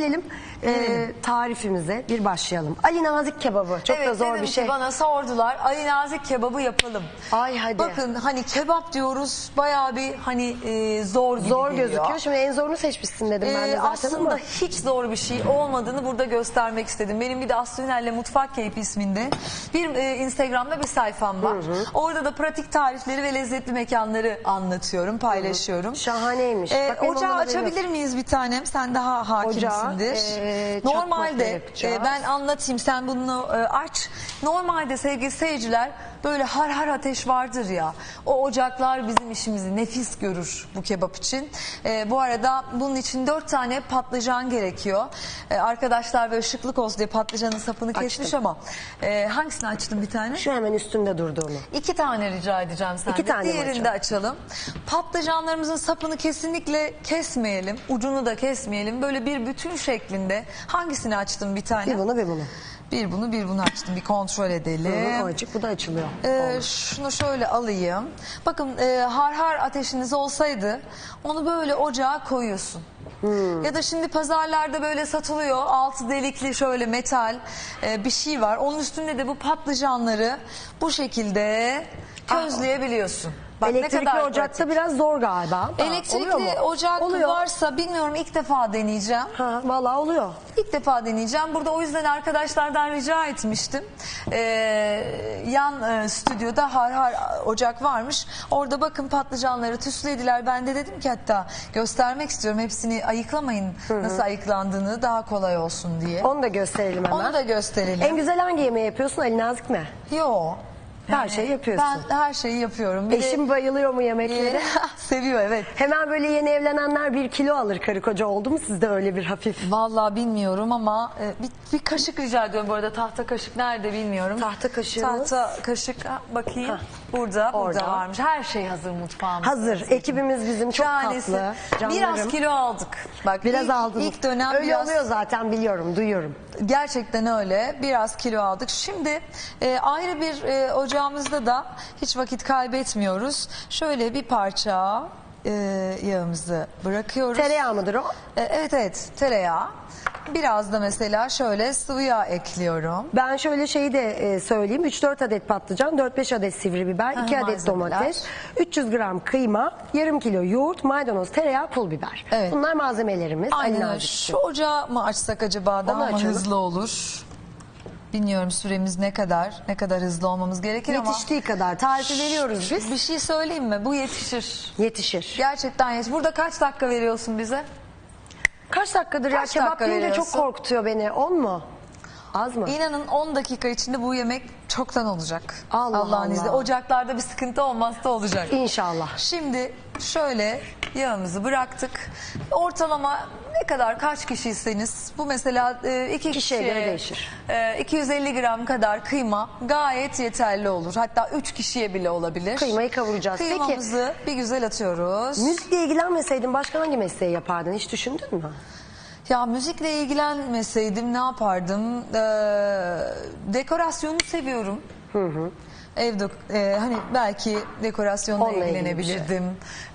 Gelelim e, tarifimize bir başlayalım. Ali Nazik kebabı çok evet, da zor dedim bir ki şey. bana sordular Ali Nazik kebabı yapalım. Ay hadi. Bakın hani kebap diyoruz bayağı bir hani e, zor gibi zor geliyor. gözüküyor. Şimdi en zorunu seçmişsin dedim ben de Ee, zaten aslında ama. hiç zor bir şey olmadığını burada göstermek istedim. Benim bir de Aslı Ünel'le Mutfak Keyfi isminde bir e, Instagram'da bir sayfam var. Orada da pratik tarifleri ve lezzetli mekanları anlatıyorum, paylaşıyorum. Şahaneymiş. Ee, Bak benim ocağı açabilir miyiz bir tanem? Sen daha hakimsindir. e, çakmakla Normalde e, ben anlatayım sen bunu e, aç. Normalde sevgili seyirciler böyle har har ateş vardır ya. O ocaklar bizim işimizi nefis görür bu kebap için. E, bu arada bunun için dört tane patlıcan gerekiyor. E, arkadaşlar böyle şıklık olsun diye patlıcanın sapını kesmiş ama e, hangisini açtın bir tane? Şu hemen üstünde durdu onu. İki tane rica edeceğim senden. İki tane Diğerini de açalım. Patlıcanlarımızın sapını kesinlikle kesmeyelim. Ucunu da kesmeyelim. Böyle bir bütün şeklinde. Hangisini açtım bir tane? Bir bunu bir bunu. Bir bunu bir bunu açtım. Bir kontrol edelim. O açık bu da açılıyor. Ee, şunu şöyle alayım. Bakın e, har har ateşiniz olsaydı onu böyle ocağa koyuyorsun. Ya da şimdi pazarlarda böyle satılıyor altı delikli şöyle metal e, bir şey var. Onun üstünde de bu patlıcanları bu şekilde közleyebiliyorsun. Bak Elektrikli kadar ocakta pratik. biraz zor galiba. Oluyor Elektrikli mu? ocak oluyor. varsa bilmiyorum ilk defa deneyeceğim. Ha, vallahi oluyor. İlk defa deneyeceğim. Burada o yüzden arkadaşlardan rica etmiştim. Ee, yan e, stüdyoda har har ocak varmış. Orada bakın patlıcanları tüslediler. Ben de dedim ki hatta göstermek istiyorum. Hepsini ayıklamayın. Nasıl ayıklandığını daha kolay olsun diye. Onu da gösterelim hemen. Onu da gösterelim. En güzel hangi yemeği yapıyorsun Ali Nazik mi? Yo. Her şeyi yapıyorsun. Ben her şeyi yapıyorum. Bir de- Eşim bayılıyor mu yemeklere? seviyor evet. Hemen böyle yeni evlenenler bir kilo alır karı koca oldu mu sizde öyle bir hafif? Vallahi bilmiyorum ama e, bir, bir kaşık rica ediyorum bu arada tahta kaşık nerede bilmiyorum. Tahta kaşığımız? Tahta kaşık ha, bakayım. Burada, burada Orada. varmış. Her şey hazır mutfağımızda. Hazır. Ekibimiz bizim çok Tanesi. tatlı. Canlarım. Biraz kilo aldık. Bak Biraz ilk, aldınız. İlk dönem Öyle biraz oluyor zaten biliyorum, duyuyorum. gerçekten öyle. Biraz kilo aldık. Şimdi e, ayrı bir e, ocağımızda da hiç vakit kaybetmiyoruz. Şöyle bir parça e, yağımızı bırakıyoruz. Tereyağı mıdır o? E, Evet evet tereyağı. Biraz da mesela şöyle sıvı yağ ekliyorum. Ben şöyle şeyi de e, söyleyeyim. 3-4 adet patlıcan, 4-5 adet sivri biber, Ha, 2 adet malzemeler. domates, 300 gram kıyma, yarım kilo yoğurt, maydanoz, tereyağı, pul biber. Evet. Bunlar malzemelerimiz. Aynen öyle. Şu ocağı mı açsak acaba daha mı açalım. hızlı olur? Bilmiyorum süremiz ne kadar, ne kadar hızlı olmamız gerekir ama Yetiştiği kadar tarifi veriyoruz biz. bir şey söyleyeyim mi? Bu yetişir. Yetişir. Gerçekten yetişir. Burada kaç dakika veriyorsun bize? Kaç dakikadır ya Kaç kebap dakika deyince çok veriyorsun? korkutuyor beni. 10 mu? Az mı? İnanın 10 dakika içinde bu yemek çoktan olacak. Allah Allah'ın Allah. izniyle. Ocaklarda bir sıkıntı olmazsa olacak. İnşallah. Şimdi şöyle yağımızı bıraktık. Ortalama ne kadar kaç kişiyseniz bu mesela e, iki Kişiye göre değişir. e, 250 gram kadar kıyma gayet yeterli olur. Hatta 3 kişiye bile olabilir. Kıymayı kavuracağız. Peki Kıymamızı bir güzel atıyoruz. müzikle ilgilenmeseydin başka hangi mesleği yapardın? Hiç düşündün mü? Ya müzikle ilgilenmeseydim ne yapardım? Ee, dekorasyonu seviyorum. Evde e, hani belki dekorasyonla Onunla ilgilenebilirdim.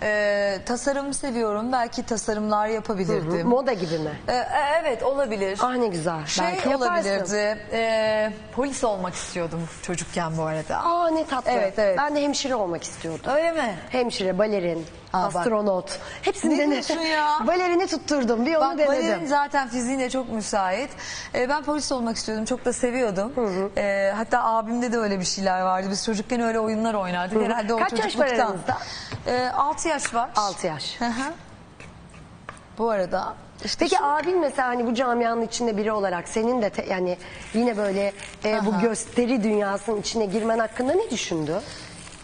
Ee, tasarım seviyorum. Belki tasarımlar yapabilirdim. Moda gibi mi? Ee, evet olabilir. Ah ne güzel. Şey Belki yaparsın. olabilirdi. e, polis olmak istiyordum çocukken bu arada. Aa ne tatlı. Evet, evet. Ben de hemşire olmak istiyordum. Öyle mi? Hemşire, balerin, Aa, bak. astronot. Hepsini Ne diyorsun ya? Balerini tutturdum. Bir onu Bak denedim. zaten fiziğine çok müsait. Ee, ben polis olmak istiyordum. Çok da seviyordum. Ee, hatta abimde de öyle bir şeyler vardı. Biz çocukken öyle oyunlar oynardık. Herhalde o Kaç yaş var çocukluktan. aranızda? Ee, 6 yaş var. 6 yaş. Hı hı. Bu arada işte Peki abin mesela hani bu camianın içinde biri olarak senin de te- yani yine böyle e, bu Aha. gösteri dünyasının içine girmen hakkında ne düşündü?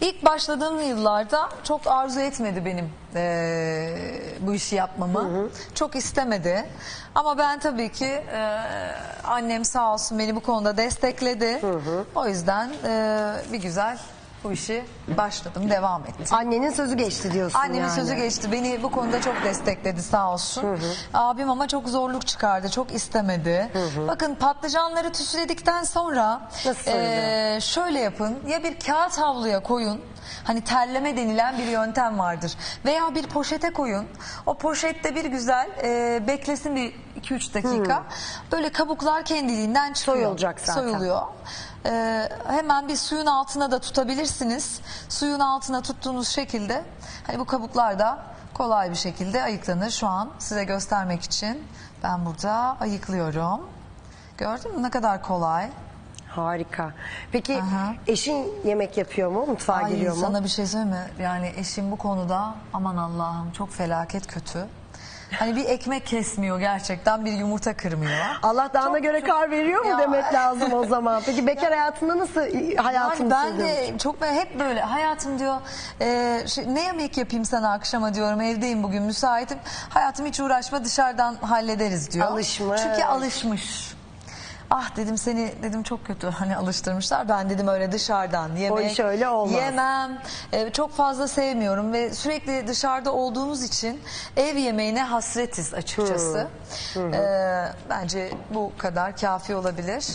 İlk başladığım yıllarda çok arzu etmedi benim eee, bu işi yapmamı. Çok istemedi. Ama ben tabii ki eee, annem sağ olsun beni bu konuda destekledi. O yüzden eee, bir güzel bu işi başladım, devam ettim. Annenin sözü geçti diyorsun Annemin yani. sözü geçti. Beni bu konuda çok destekledi sağ olsun. Abim ama çok zorluk çıkardı. Çok istemedi. Bakın patlıcanları tüsledikten sonra Nasıl eee, şöyle yapın. Ya bir kağıt havluya koyun. Hani terleme denilen bir yöntem vardır. Veya bir poşete koyun. O poşette bir güzel eee, beklesin bir 2-3 dakika. Böyle kabuklar kendiliğinden çıkıyor. Soyulacak zaten. Soyuluyor. Ee, hemen bir suyun altına da tutabilirsiniz. Suyun altına tuttuğunuz şekilde hani bu kabuklar da kolay bir şekilde ayıklanır. Şu an size göstermek için ben burada ayıklıyorum. Gördün mü ne kadar kolay? Harika. Peki Aha. eşin yemek yapıyor mu? Mutfağa Ay, giriyor mu? sana bir şey söyleyeyim mi? Yani eşim bu konuda aman Allah'ım çok felaket kötü. Hani bir ekmek kesmiyor gerçekten bir yumurta kırmıyor. Allah dağına Çok- göre çok- kar veriyor mu Ya. demek lazım o zaman. Peki bekar hayatında nasıl hayatını Yani ben sürdün? de çok hep böyle hayatım diyor e, şey, ne yemek yapayım sana akşama diyorum evdeyim bugün müsaitim. Hayatım hiç uğraşma dışarıdan hallederiz diyor. Alışmış. Çünkü alışmış. Ah dedim seni dedim çok kötü hani alıştırmışlar. Ben dedim öyle dışarıdan yemek iş öyle olmaz. yemem. E, çok fazla sevmiyorum ve sürekli dışarıda olduğumuz için ev yemeğine hasretiz açıkçası. E, bence bu kadar kafi olabilir.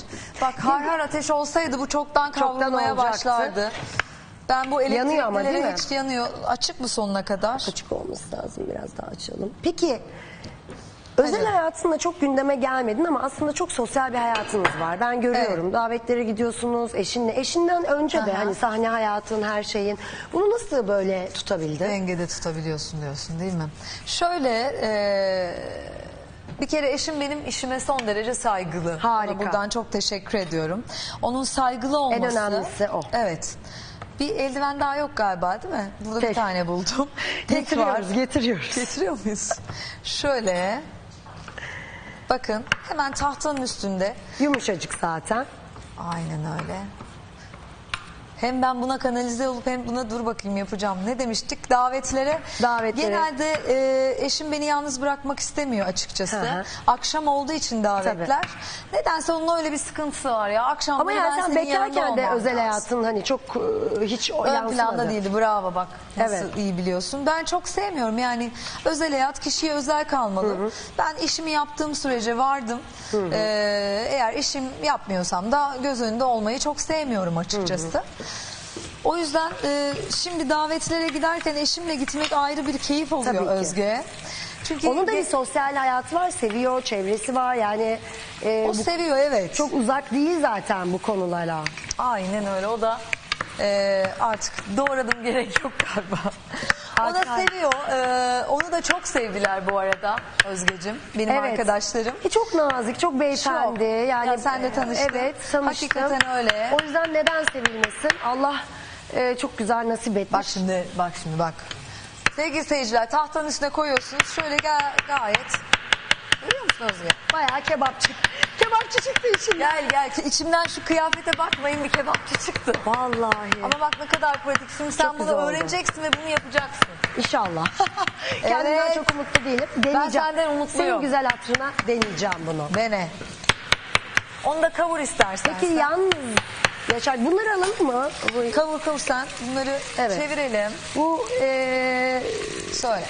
Bak har har ateş olsaydı bu çoktan kavrulmaya başlardı. Ben bu Yanıyor ama değil elektriklere mi? hiç yanıyor. Açık mı sonuna kadar? Açık olması lazım biraz daha açalım. Peki özel hayatında çok gündeme gelmedin ama aslında çok sosyal bir hayatınız var. Ben görüyorum. Davetlere gidiyorsunuz eşinle. Eşinden önce de Aha. hani sahne hayatın her şeyin. Bunu nasıl böyle tutabildin? Dengede tutabiliyorsun diyorsun değil mi? Şöyle e, bir kere eşim benim işime son derece saygılı. Harika. Ona buradan çok teşekkür ediyorum. Onun saygılı olması. önemlisi o. Evet. Bir eldiven daha yok galiba değil mi? Burada bir Tek. tane buldum. Tek var. Getiriyoruz, getiriyoruz. Getiriyor muyuz? Şöyle. Bakın hemen tahtanın üstünde Yumuşacık zaten. Aynen öyle. Hem ben buna kanalize olup hem buna dur bakayım yapacağım. Ne demiştik? Davetlere. Davetlere. Genelde e, eşim beni yalnız bırakmak istemiyor açıkçası. Hı hı. Akşam olduğu için davetler. Nedense onun öyle bir sıkıntısı var ya. Akşam Ama yani sen bekarken de özel hayatın hani çok e, hiç Ön yansımadı. planda değildi bravo bak nasıl Evet. iyi biliyorsun. Ben çok sevmiyorum yani özel hayat kişiye özel kalmalı. Ben işimi yaptığım sürece vardım. Ee, eğer işim yapmıyorsam da göz önünde olmayı çok sevmiyorum açıkçası. O yüzden e, şimdi davetlere giderken eşimle gitmek ayrı bir keyif oluyor Tabii ki. Özge. Çünkü Onun da bir sosyal hayatı var, seviyor, çevresi var. Yani e, o bu seviyor evet. çok uzak değil zaten bu konulara. Aynen öyle. O da e, artık doğradım gerek yok galiba. O da seviyor. E, onu da çok sevdiler bu arada Özgecim. Benim arkadaşlarım. E, çok nazik, çok beyefendi. Çok. Yani Ya sen de tanıştın. Evet, tanıştım. Hakikaten öyle. O yüzden neden sevilmesin? Allah e, çok güzel nasip etmiş. Bak şimdi bak şimdi bak. Sevgili seyirciler tahtanın üstüne koyuyorsunuz. Şöyle ga- gayet Görüyor musun Özge? Bayağı kebapçı. Kebapçı çıktı içinden. Gel gel içimden şu kıyafete bakmayın bir kebapçı çıktı. Vallahi. Ama bak ne kadar pratik. Şimdi sen bunu güzel oldu. öğreneceksin ve bunu yapacaksın. İnşallah. Kendimden Evet. çok umutlu değilim. Deneyeceğim. senden umutluyum. Senin güzel hatırına deneyeceğim bunu. Dene. Onu da kavur istersen. Peki sen. yalnız Yaşar bunları alalım mı? Bu, Kavur kavur sen. Bunları Evet. çevirelim. bu e, Söyle.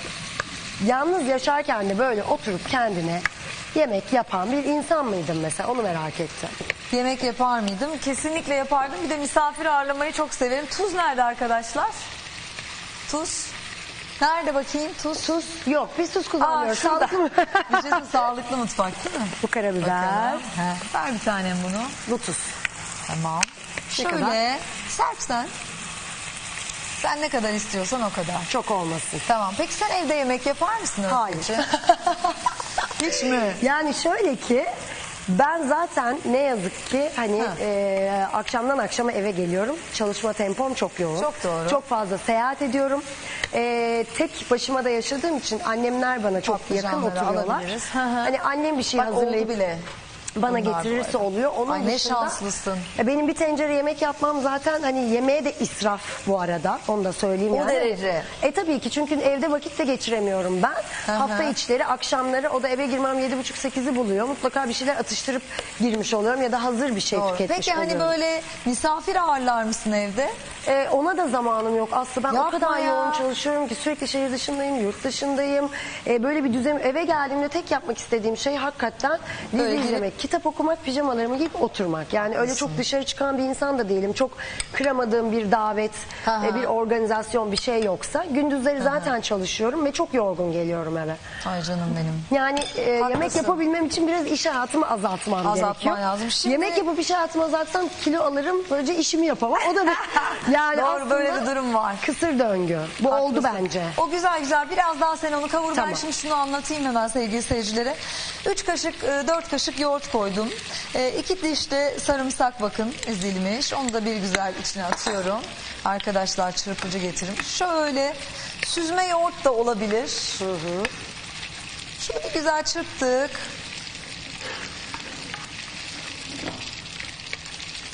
yalnız yaşarken de böyle oturup kendine yemek yapan bir insan mıydın mesela? Onu merak ettim. Yemek yapar mıydım? Kesinlikle yapardım. Bir de misafir ağırlamayı çok severim. Tuz nerede arkadaşlar? Tuz. Nerede bakayım? Tuz. Tuz yok. Biz tuz Aa kullanmıyoruz. şurada. Sağlıklı mı? Vücudun sağlıklı mutfak değil mi? bu karabiber. Bakalım. He. Ver bir tanem bunu. Bu tuz. Tamam. Ne kadar? Şöyle serpsen. Sen ne kadar istiyorsan o kadar. Çok olmasın. Tamam. Peki sen evde yemek yapar mısın? Hayır. Hiç mi? Yani şöyle ki ben zaten ne yazık ki hani Ha. e, akşamdan akşama eve geliyorum. Çalışma tempom çok yoğun. Çok doğru. Çok fazla seyahat ediyorum. E, tek başıma da yaşadığım için annemler bana çok yakın Patlıcanları oturuyorlar. Hani annem bir şey Bak hazırlayıp bile. Bana bunlar getirirse arada. oluyor. Onun Ay ne dışında- şanslısın. E, Benim bir tencere yemek yapmam zaten hani yemeğe de israf bu arada. Onu da söyleyeyim O yani. derece. E tabii ki çünkü evde vakit de geçiremiyorum ben. Hı. Hafta içleri, akşamları o da eve girmem 7.30-8'i buluyor. Mutlaka bir şeyler atıştırıp girmiş oluyorum ya da hazır bir şey Doğru. tüketmiş Peki hani oluyorum. böyle misafir ağırlar mısın evde? E, ona da zamanım yok Aslı. Ben Yapma o kadar ya. yoğun çalışıyorum ki sürekli şehir dışındayım, yurt dışındayım. E, böyle bir düzen eve geldiğimde tek yapmak istediğim şey hakikaten dizi Böyle girip- izlemek, kitap okumak, pijamalarımı giyip oturmak. Yani öyle çok dışarı çıkan bir insan da değilim. Çok kıramadığım bir davet, Aha. e, bir organizasyon bir şey yoksa gündüzleri zaten çalışıyorum ve çok yorgun geliyorum eve. Ay canım benim. Yani e, yemek Haklısın. yapabilmem için biraz iş hayatımı azaltmam Azaltman gerekiyor. lazım. Şimdi- Yemek yapıp iş hayatımı azaltsam kilo alırım. Böylece işimi yapamam. O da bir yani Doğru, aslında böyle bir durum var. Kısır döngü. Bu oldu Haklısın. bence. O güzel güzel. Biraz daha sen onu kavur. Ben Tamam. şimdi şunu anlatayım hemen sevgili seyircilere. 3 kaşık, 4 kaşık yoğurt koydum. 2 diş de sarımsak bakın ezilmiş. Onu da bir güzel içine atıyorum. Arkadaşlar çırpıcı getirin. Şöyle süzme yoğurt da olabilir. Şunu bir güzel çırptık.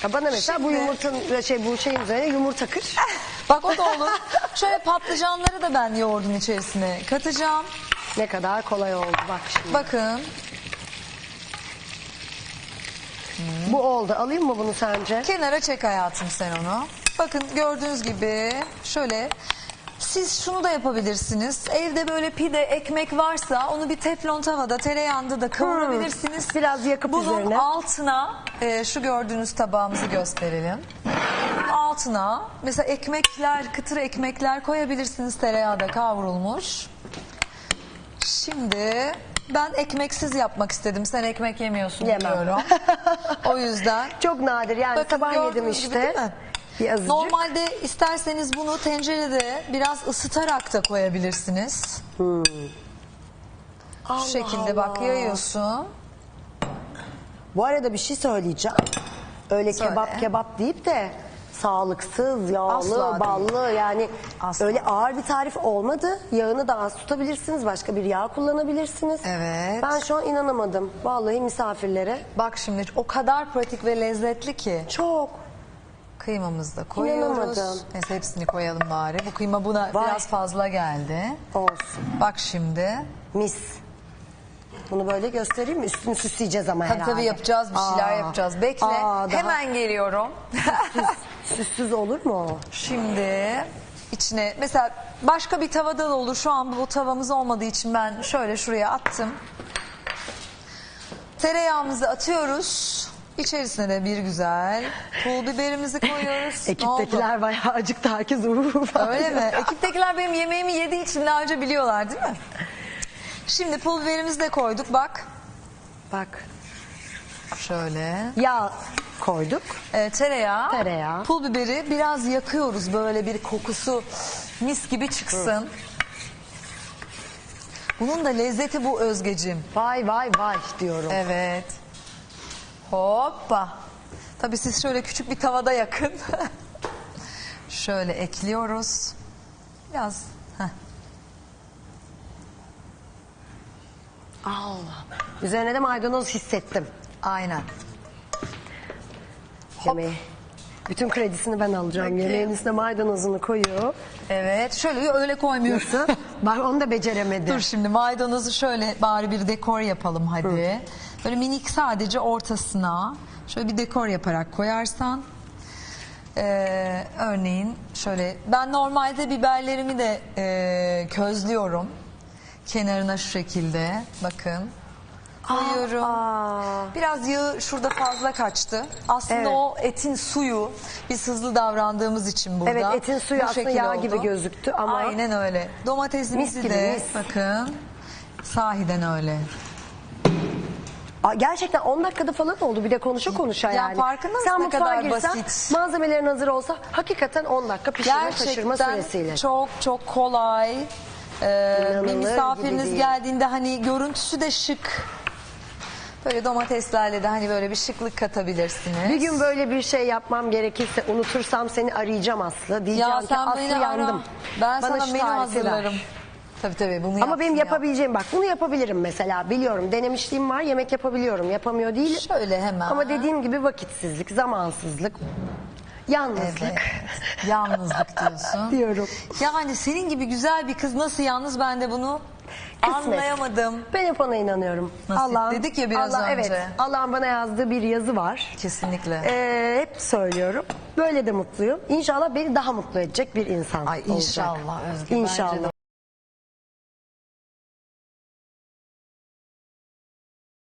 Ya bana mesela bu Şimdi- yumurtanın şey bu şeyin üzerine yumurta kır. Bak o da olur. Şöyle patlıcanları da ben yoğurdun içerisine katacağım. ne kadar kolay oldu bak şimdi. Bakın Bu oldu. Alayım mı bunu sence? Kenara çek hayatım sen onu. Bakın gördüğünüz gibi şöyle siz şunu da yapabilirsiniz. Evde böyle pide, ekmek varsa onu bir teflon tavada, tereyağında da kavurabilirsiniz. Hmm. Biraz yakıp Bunun üzerine. altına e, şu gördüğünüz tabağımızı gösterelim. Altına mesela ekmekler, kıtır ekmekler koyabilirsiniz tereyağda kavrulmuş. Şimdi ben ekmeksiz yapmak istedim. Sen ekmek yemiyorsun Yemem. biliyorum. o yüzden Çok nadir yani Bakın sabah yedim gördüğünüz gibi işte. değil mi? Bir azıcık. Normalde isterseniz bunu tencerede biraz ısıtarak da koyabilirsiniz. Allah Şu şekilde bak Allah. yayıyorsun. Bu arada bir şey söyleyeceğim. Öyle Söyle. kebap kebap deyip de sağlıksız, yağlı, Asla ballı yani Asla. öyle ağır bir tarif olmadı. Yağını da az tutabilirsiniz. Başka bir yağ kullanabilirsiniz. Evet. Ben şu an inanamadım. Vallahi misafirlere. Bak şimdi o kadar pratik ve lezzetli ki Çok. kıymamızı da koyuyoruz. İnanamadım. Neyse hepsini koyalım bari. Bu kıyma buna Vay. biraz fazla geldi. Olsun. Bak şimdi. Mis. Bunu böyle göstereyim mi? Üstünü süsleyeceğiz ama Tabii herhalde. tabii yapacağız bir şeyler Aa. yapacağız. Bekle. Aa, daha Hemen geliyorum. Süssüz olur mu o? Şimdi içine mesela başka bir tavada da olur. Şu an bu tavamız olmadığı için ben şöyle şuraya attım. Tereyağımızı atıyoruz. İçerisine de bir güzel pul biberimizi koyuyoruz. Ne oldu? Ekiptekiler bayağı acıktı. Herkes uğur falan. Öyle mi? Ekiptekiler benim yemeğimi yediği için daha önce biliyorlar değil mi? Şimdi pul biberimizi de koyduk bak. Bak. Şöyle. Yağ koyduk. Ee, tereyağı, Tereyağı. pul biberi biraz yakıyoruz böyle bir kokusu mis gibi çıksın. Bunun da lezzeti bu Özgecim. Vay vay vay diyorum. Evet. Hoppa. Tabii siz şöyle küçük bir tavada yakın. şöyle ekliyoruz. Biraz. heh. Allah. Üzerine de maydanoz hissettim. Aynen. Yemeği. Bütün kredisini ben alacağım. Peki. Yemeğin üstüne maydanozunu koyuyor. Evet. Şöyle öyle koymuyoruz. Nasıl? ben onu da beceremedim. Dur şimdi maydanozu şöyle bari bir dekor yapalım hadi. Böyle minik sadece ortasına şöyle bir dekor yaparak koyarsan. Ee, örneğin şöyle ben normalde biberlerimi de e, közlüyorum. Kenarına şu şekilde bakın. Koyuyorum. Aa, Biraz yağı şurada fazla kaçtı. Aslında Evet. o etin suyu biz hızlı davrandığımız için burada. Evet, etin suyu bu aslında şekil yağ oldu. gibi gözüktü ama- Aynen öyle. Domatesimizi Mis gibi, de mis. bakın sahiden öyle. Aa, gerçekten 10 dakikada falan oldu bir de konuşa konuşa Ya yani. farkında mısın Sen ne mutfağa kadar girsen basit? malzemelerin hazır olsa hakikaten 10 dakika pişirme taşırma süresiyle. Gerçekten çok çok kolay. Ee, İnanılır bir gibi misafiriniz değil. geldiğinde hani görüntüsü de şık. Böyle domateslerle de hani böyle bir şıklık katabilirsiniz. Bir gün böyle bir şey yapmam gerekirse unutursam seni arayacağım Aslı. Diyeceğim ya ki sen Aslı beni yandım. ara. Ben Bana sana menü tarifi ver. hazırlarım. Tabii tabii bunu Ama benim ya. yapabileceğim bak bunu yapabilirim mesela biliyorum denemişliğim var yemek yapabiliyorum yapamıyor değil. Şöyle hemen. Ama dediğim gibi vakitsizlik, zamansızlık, yalnızlık Evet. Yalnızlık diyorsun. diyorum. Yani senin gibi güzel bir kız nasıl yalnız ben de bunu Kısmet. anlayamadım. Ben hep ona inanıyorum. Nasip Allah'ın- dedik ya biraz Allah, önce. Evet, Allah'ın bana yazdığı bir yazı var. Kesinlikle. Ee, hep söylüyorum. Böyle de mutluyum. İnşallah beni daha mutlu edecek bir insan Ay olacak. inşallah Özge. İnşallah.